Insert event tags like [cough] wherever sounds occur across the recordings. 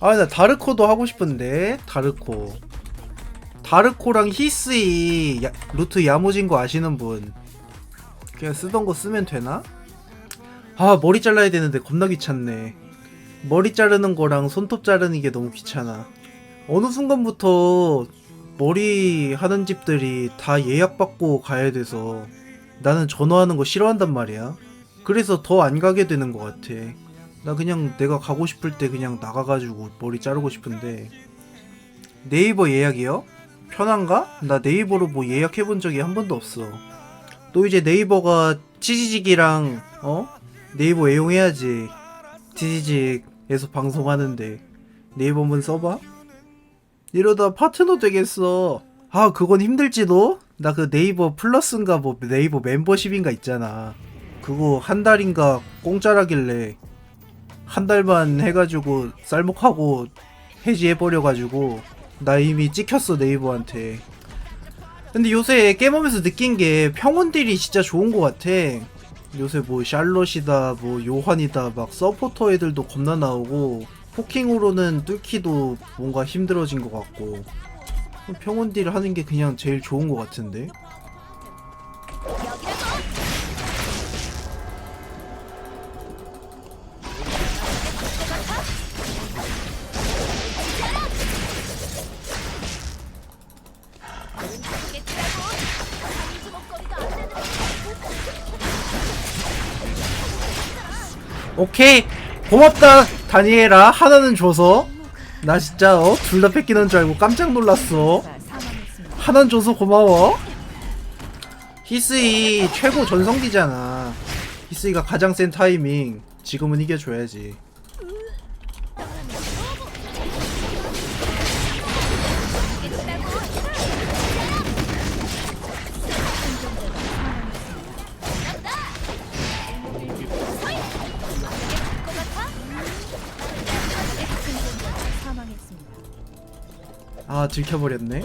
아, 나 다르코도 하고 싶은데. 다르코. 다르코랑 히스이 야- 루트 야무진 거 아시는 분. 그냥 쓰던 거 쓰면 되나? 아, 머리 잘라야 되는데 겁나 귀찮네. 머리 자르는 거랑 손톱 자르는 게 너무 귀찮아. 어느 순간부터 머리 하는 집들이 다 예약받고 가야 돼서 나는 전화하는 거 싫어한단 말이야. 그래서 더 안 가게 되는 것 같아. 나 그냥 내가 가고 싶을 때 그냥 나가가지고 머리 자르고 싶은데 네이버 예약이요? 편한가? 나 네이버로 뭐 예약해본 적이 한 번도 없어. 또 이제 네이버가 치지직이랑 어? 네이버 애용해야지. 치지직에서 방송하는데 네이버 한번 써봐? 이러다 파트너 되겠어. 아 그건 힘들지도? 나 그 네이버 플러스인가 뭐 네이버 멤버십인가 있잖아. 그거 한 달인가 공짜라길래 한 달만 해가지고 쌀먹하고 해지해버려가지고 나 이미 찍혔어 네이버한테. 근데 요새 게임하면서 느낀 게 평원딜이 진짜 좋은 것 같아. 요새 뭐 샬롯이다 뭐 요한이다 막 서포터 애들도 겁나 나오고 포킹으로는 뚫기도 뭔가 힘들어진 것 같고. 평원딜 하는 게 그냥 제일 좋은 것 같은데 오케이. 고맙다 다니엘아. 하나는 줘서. 나 진짜 어? 둘 다 뺏기는 줄 알고 깜짝 놀랐어. 하나는 줘서 고마워. 히스이 최고 전성기잖아. 히스이가 가장 센 타이밍. 지금은 이겨줘야지 아 들켜버렸네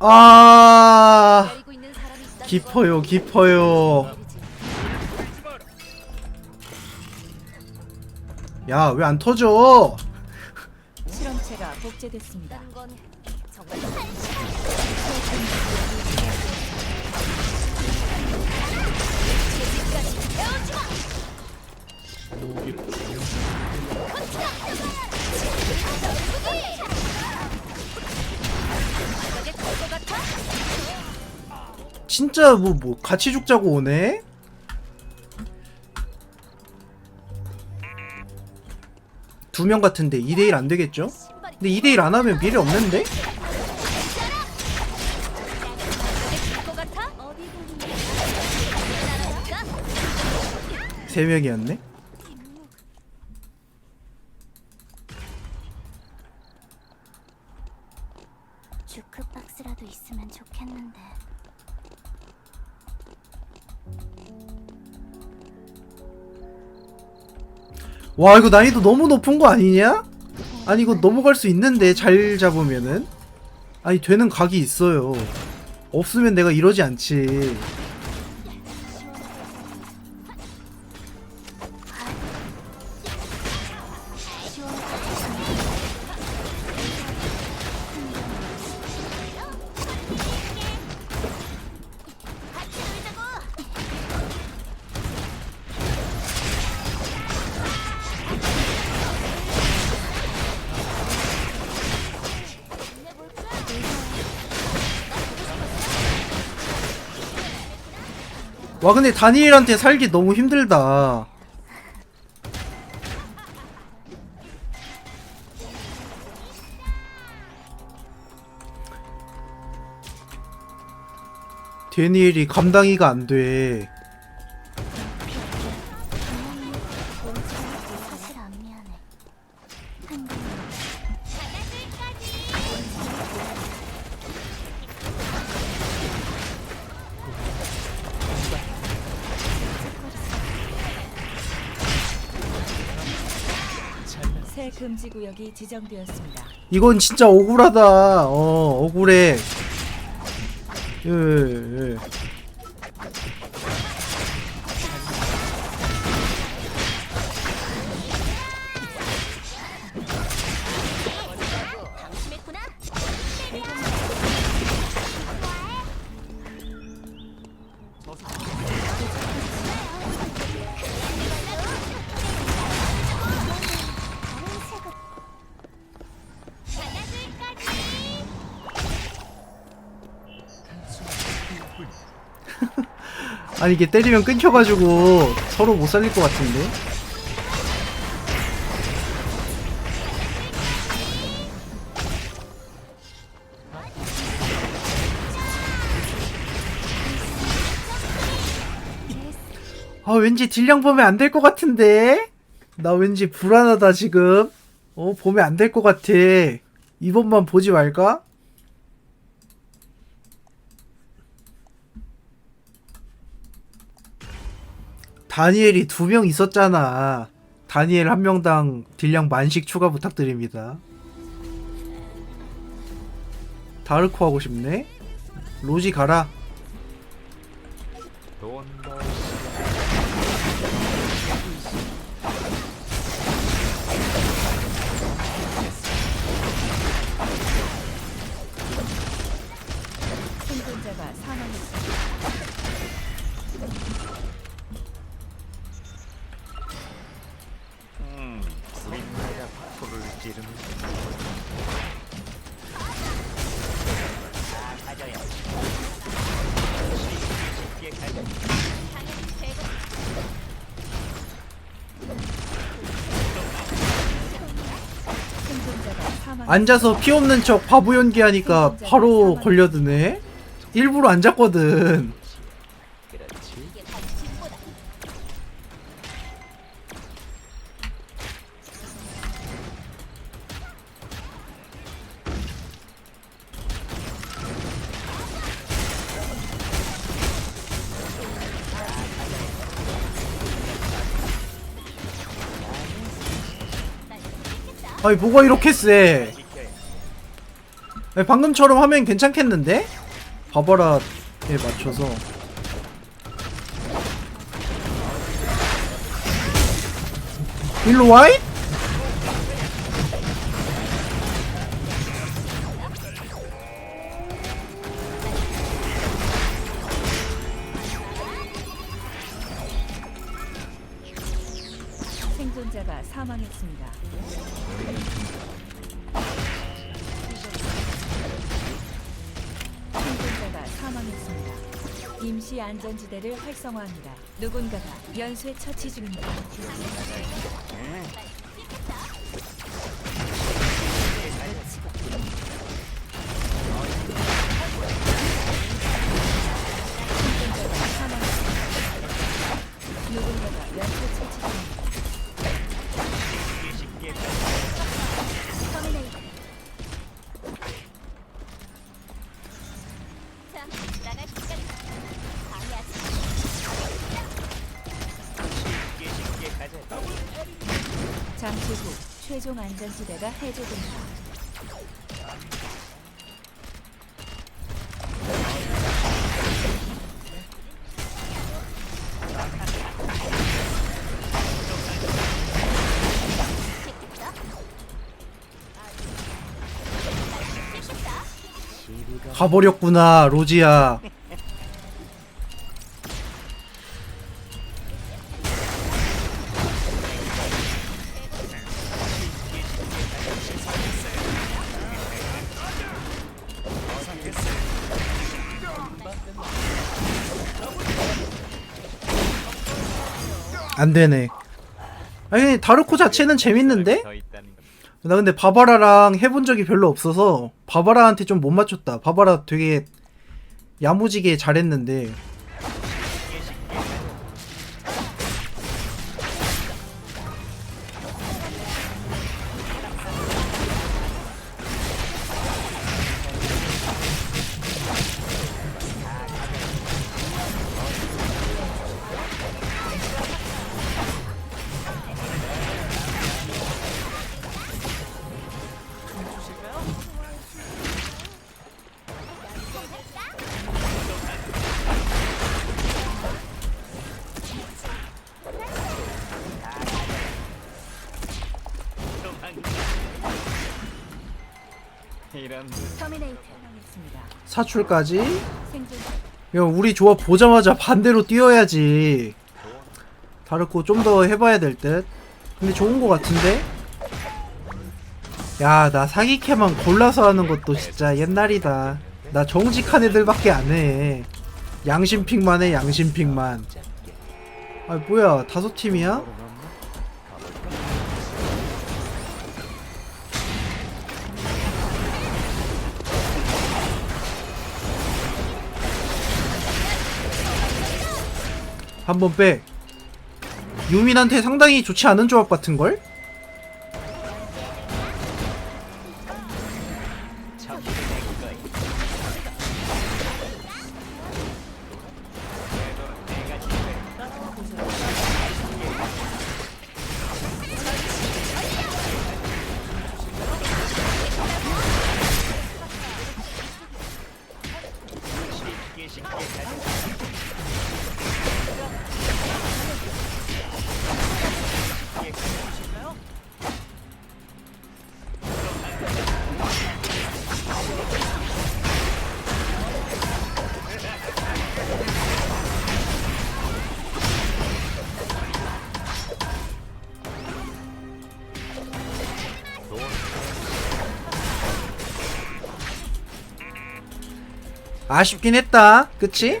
아. 깊어요 깊어요 야 왜 안 터져 실험체가 복제됐습니다. 진짜 뭐 뭐 같이 죽자고 오네 두 명 같은데 2대1 안 되겠죠? 근데 2대1 안 하면 미래 없는데? 세 명이었네? 주크박스라도 있으면 좋겠는데. 와 이거 난이도 너무 높은 거 아니냐? 아니 이거 넘어갈 수 있는데 잘 잡으면은? 아니 되는 각이 있어요. 없으면 내가 이러지 않지 와 근데 다니엘한테 살기 너무 힘들다. 데니엘이 감당이가 안돼 새 금지 구역이 지정되었습니다. 이건 진짜 억울하다. 어, 억울해. 예, 예. 방 아니 이게 때리면 끊겨가지고 서로 못 살릴 것 같은데. 아 왠지 딜량 보면 안 될 것 같은데. 나 왠지 불안하다 지금. 어 보면 안 될 것 같아. 이번만 보지 말까? 다니엘이 두 명 있었잖아. 다니엘 한 명당 딜량 만씩 추가 부탁드립니다. 다르코 하고 싶네. 로지 가라. 앉아서 피 없는 척 바보 연기하니까 바로 걸려드네. 일부러 앉았거든. 아니 뭐가 이렇게 세? 아니, 방금처럼 하면 괜찮겠는데? 봐봐라에 맞춰서 일로 와이? 생존자가 사망했습니다. 임시 안전지대를 활성화합니다. 누군가가 연쇄 처치 중입니다. 최종 안전지대가 해제됩니다. 가버렸구나 로지야. 안 되네. 아니 다르코 자체는 재밌는데? 나 근데 바바라랑 해본 적이 별로 없어서 바바라한테 좀 못 맞췄다. 바바라 되게 야무지게 잘했는데 사출까지? 야 우리 조합 보자마자 반대로 뛰어야지. 다르코 좀더 해봐야 될 듯. 근데 좋은 거 같은데? 야 나 사기캐만 골라서 하는 것도 진짜 옛날이다. 나 정직한 애들밖에 안해. 양심픽만 해 양심픽만. 아 뭐야 다섯 팀이야? 한 번 빼. 유민한테 상당히 좋지 않은 조합 같은걸? 아쉽긴 했다. 그치?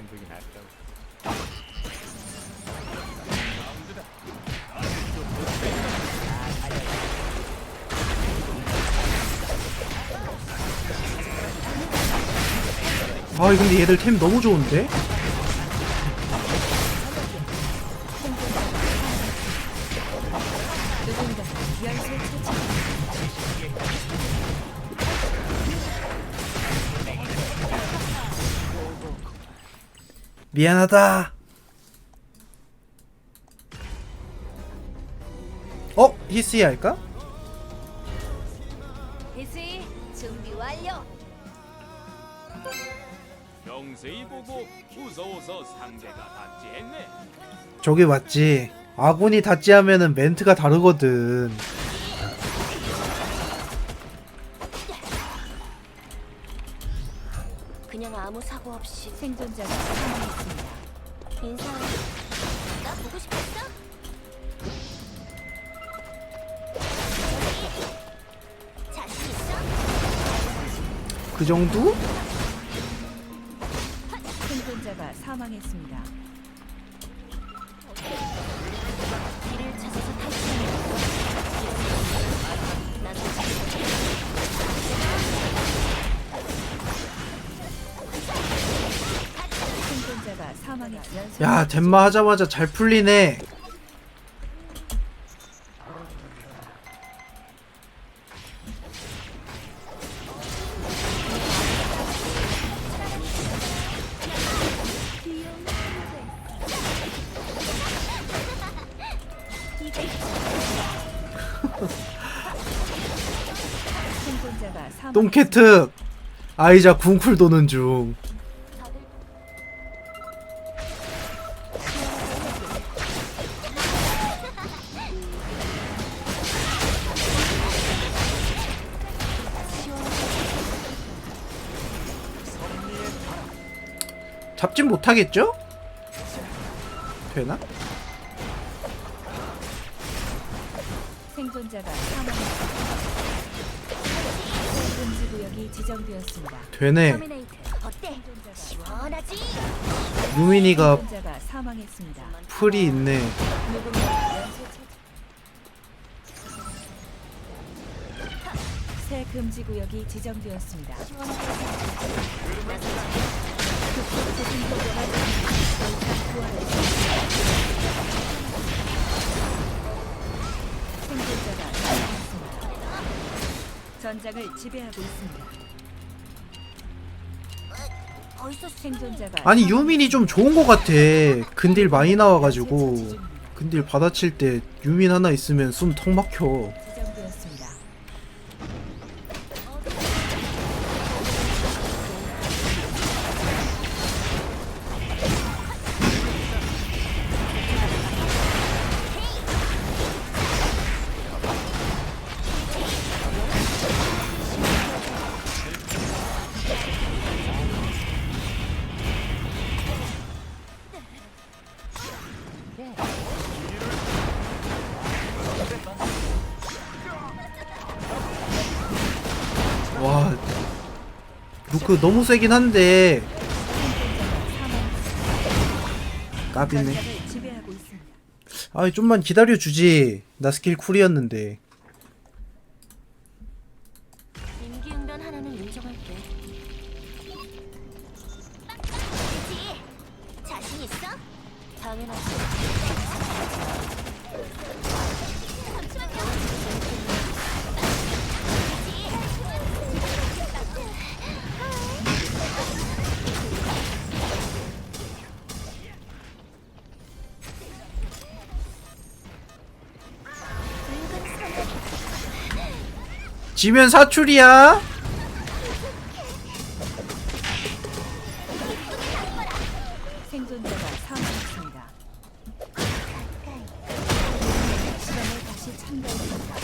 아 근데 얘들 템 너무 좋은데? 미안하다. 어? 히스이 할까? 히스이 준비 완료. 경세히 보고 무서워서 상대가 닿지 했네. 저게 맞지. 아군이 닿지 하면은 멘트가 다르거든. 그냥 아무 사고 없이 생존자가 사망했습니다. 인사. 나 보고 싶었어? 자신 있어? 그 정도? 생존자가 사망했습니다. 야, 덴마 하자마자 잘 풀리네. [laughs] 똥캐트 아이자 궁쿨 도는 중. 잡진 못하겠죠? 되나? 생존자가 사망했습니다. 구역이 지정되었습니다. 되네. 어때? 시원하지? 유민이가 생존자가 사망했습니다. 풀이 있네. 새 금지 구역이 지정되었습니다. 생존자가 사망했습니다. 전장을 지배하고 있습니다. 어디서 생존자가 아니 유민이 좀 좋은 거 같아. 근딜 많이 나와가지고 근딜 받아칠 때 유민 하나 있으면 숨 턱 막혀. 루크 너무 세긴 한데 까비네. 아 좀만 기다려주지 나 스킬 쿨이었는데? 당연하지. 지면 사출이야 생존자가 사망했습니다. 다시 참가했습니다.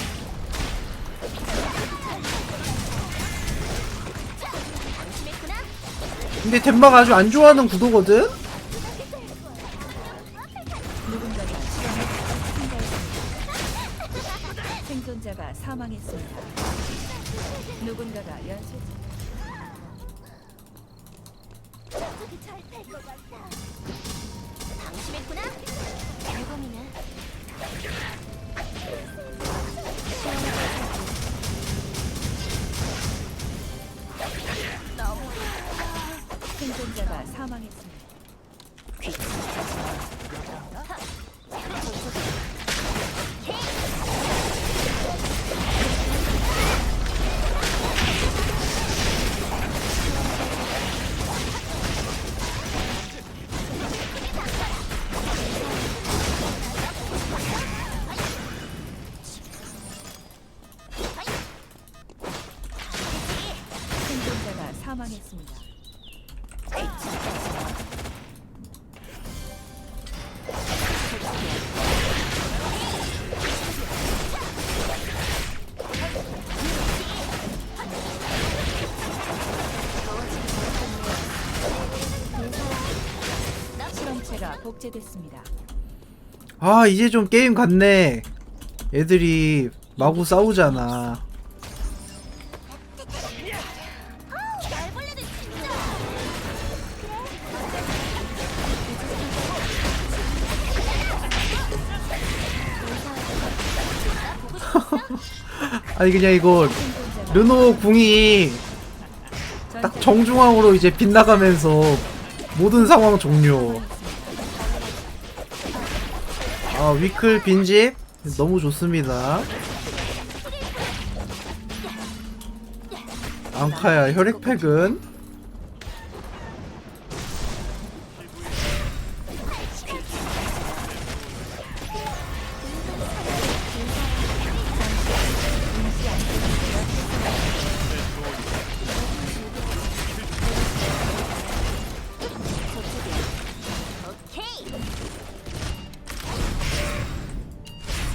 근데 덴마가 아주 안 좋아하는 구도거든 생존자가 사망했습니다. 생존자 복제됐습니다. 아 이제 좀 게임 같네 애들이 마구 싸우잖아. [laughs] 아니 그냥 이거 르노 궁이 딱 정중앙으로 이제 빗나가면서 모든 상황 종료 아 위클 빈집? 너무 좋습니다. 앙카야 혈액팩은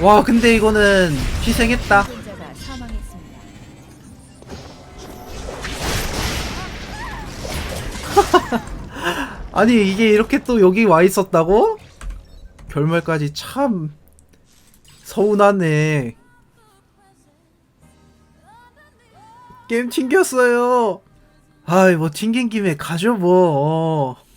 와 근데 이거는 희생했다. [laughs] 아니 이게 이렇게 또 여기 와 있었다고? 결말까지 참 서운하네. 게임 튕겼어요. 아이 뭐 튕긴 김에 가죠 뭐. 어.